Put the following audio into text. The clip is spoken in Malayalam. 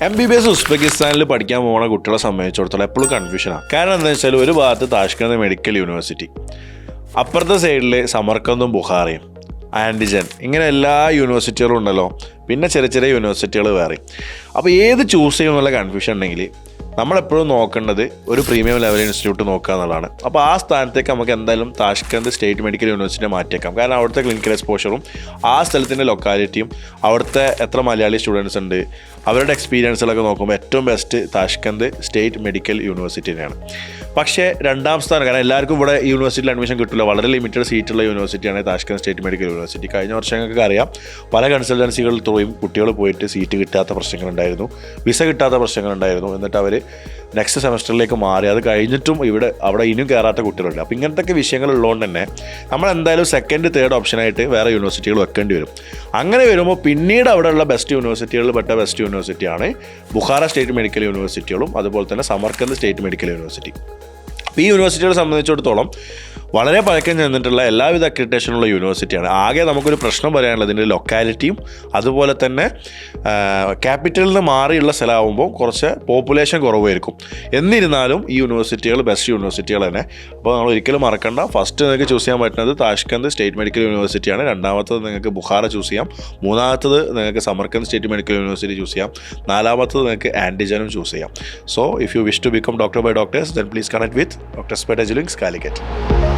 എം ബി ബി എസ് ഉസ്ബെക്കിസ്ഥാനിൽ പഠിക്കാൻ പോകുന്ന കുട്ടികളെ സംബന്ധിച്ചിടത്തോളം എപ്പോഴും കൺഫ്യൂഷനാണ് കാരണം എന്താ വെച്ചാൽ ഒരു ഭാഗത്ത് താഷ്കന്ത് മെഡിക്കൽ യൂണിവേഴ്സിറ്റി അപ്പുറത്തെ സൈഡിൽ സമർക്കന്തും ബുഹാറയും ആന്റിജൻ ഇങ്ങനെ എല്ലാ യൂണിവേഴ്സിറ്റികളും ഉണ്ടല്ലോ. പിന്നെ ചെറിയ ചെറിയ യൂണിവേഴ്സിറ്റികൾ വേറെ അപ്പോൾ ഏത് ചൂസ് ചെയ്യുമെന്നുള്ള കൺഫ്യൂഷൻ ഉണ്ടെങ്കിൽ നമ്മളെപ്പോഴും നോക്കേണ്ടത് ഒരു പ്രീമിയം ലെവൽ ഇൻസ്റ്റിറ്റ്യൂട്ട് നോക്കുക എന്നുള്ളതാണ്. അപ്പോൾ ആ സ്ഥാനത്തേക്ക് നമുക്ക് എന്തായാലും താഷ്കന്ത് സ്റ്റേറ്റ് മെഡിക്കൽ യൂണിവേഴ്സിറ്റി മാറ്റിയേക്കാം. കാരണം അവിടുത്തെ ക്ലിനിക്കൽ എക്സ്പോഷറും ആ സ്ഥലത്തിന്റെ ലൊക്കാലിറ്റിയും അവിടുത്തെ എത്ര മലയാളി സ്റ്റുഡൻസ് ഉണ്ട് അവരുടെ എക്സ്പീരിയൻസുകളൊക്കെ നോക്കുമ്പോൾ ഏറ്റവും best Tashkent state medical university തന്നെയാണ് പക്ഷേ രണ്ടാം സ്ഥാനം കാരണം എല്ലാവർക്കും ഇവിടെ യൂണിവേഴ്സിറ്റിയിൽ അഡ്മിഷൻ കിട്ടില്ല വളരെ ലിമിറ്റഡ് സീറ്റുള്ള യൂണിവേഴ്സിറ്റിയാണ് താഷ്കന്ത് സ്റ്റേറ്റ് മെഡിക്കൽ യൂണിവേഴ്സിറ്റി കഴിഞ്ഞ വർഷങ്ങൾക്ക് അറിയാം പല കൺസൾട്ടൻസികൾ ത്രൂയും കുട്ടികൾ പോയിട്ട് സീറ്റ് കിട്ടാത്ത പ്രശ്നങ്ങളുണ്ടായിരുന്നു വിസ കിട്ടാത്ത പ്രശ്നങ്ങളുണ്ടായിരുന്നു. എന്നിട്ട് അവർ നെക്സ്റ്റ് സെമസ്റ്ററിലേക്ക് മാറി. അത് കഴിഞ്ഞിട്ടും ഇവിടെ അവിടെ ഇനിയും കയറാത്ത കുട്ടികളുണ്ട്. അപ്പോൾ ഇങ്ങനത്തെ വിഷയങ്ങൾ ഉള്ളതുകൊണ്ട് തന്നെ നമ്മൾ എന്തായാലും സെക്കൻഡ് തേർഡ് ഓപ്ഷനായിട്ട് വേറെ യൂണിവേഴ്സിറ്റികൾ വെക്കേണ്ടി വരും. അങ്ങനെ വരുമ്പോൾ പിന്നീട് അവിടെയുള്ള ബെസ്റ്റ് യൂണിവേഴ്സിറ്റികളിൽ പെട്ട ബെസ്റ്റ് യൂണിവേഴ്സിറ്റിയാണ് ബുഖാറ സ്റ്റേറ്റ് മെഡിക്കൽ യൂണിവേഴ്സിറ്റികളും അതുപോലെ തന്നെ സമർക്കന്ത് സ്റ്റേറ്റ് മെഡിക്കൽ യൂണിവേഴ്സിറ്റി അപ്പോൾ ഈ യൂണിവേഴ്സിറ്റികളെ സംബന്ധിച്ചിടത്തോളം വളരെ പഴക്കം ചെന്നിട്ടുള്ള എല്ലാവിധ അക്രിറ്റേഷനുള്ള യൂണിവേഴ്സിറ്റിയാണ് ആകെ നമുക്കൊരു പ്രശ്നം പറയാനുള്ളത് ഇതിന്റെ ലൊക്കാലിറ്റിയും അതുപോലെ തന്നെ ക്യാപിറ്റലിൽ നിന്ന് മാറിയുള്ള സ്ഥലമാകുമ്പോൾ കുറച്ച് പോപ്പുലേഷൻ കുറവായിരിക്കും. എന്നിരുന്നാലും ഈ യൂണിവേഴ്സിറ്റികൾ ബെസ്റ്റ് യൂണിവേഴ്സിറ്റികൾ തന്നെ. അപ്പോൾ നമ്മൾ ഒരിക്കലും മറക്കണ്ട. ഫസ്റ്റ് നിങ്ങൾക്ക് ചൂസ് ചെയ്യാൻ പറ്റുന്നത് താഷ്കന്ത് സ്റ്റേറ്റ് മെഡിക്കൽ യൂണിവേഴ്സിറ്റിയാണ് രണ്ടാമത്തത് നിങ്ങൾക്ക് ബുഹാറ ചൂസ് ചെയ്യാം. മൂന്നാമത്തത് നിങ്ങൾക്ക് Samarkand state medical university choose ചെയ്യാം. നാലാമത്തത് നിങ്ങൾക്ക് ആന്റിജനും ചൂസ് ചെയ്യാം. So if you wish to become doctor by doctors then please connect with doctor സ്പെഡ ജിലിങ്സ് കാലിക്കറ്റ്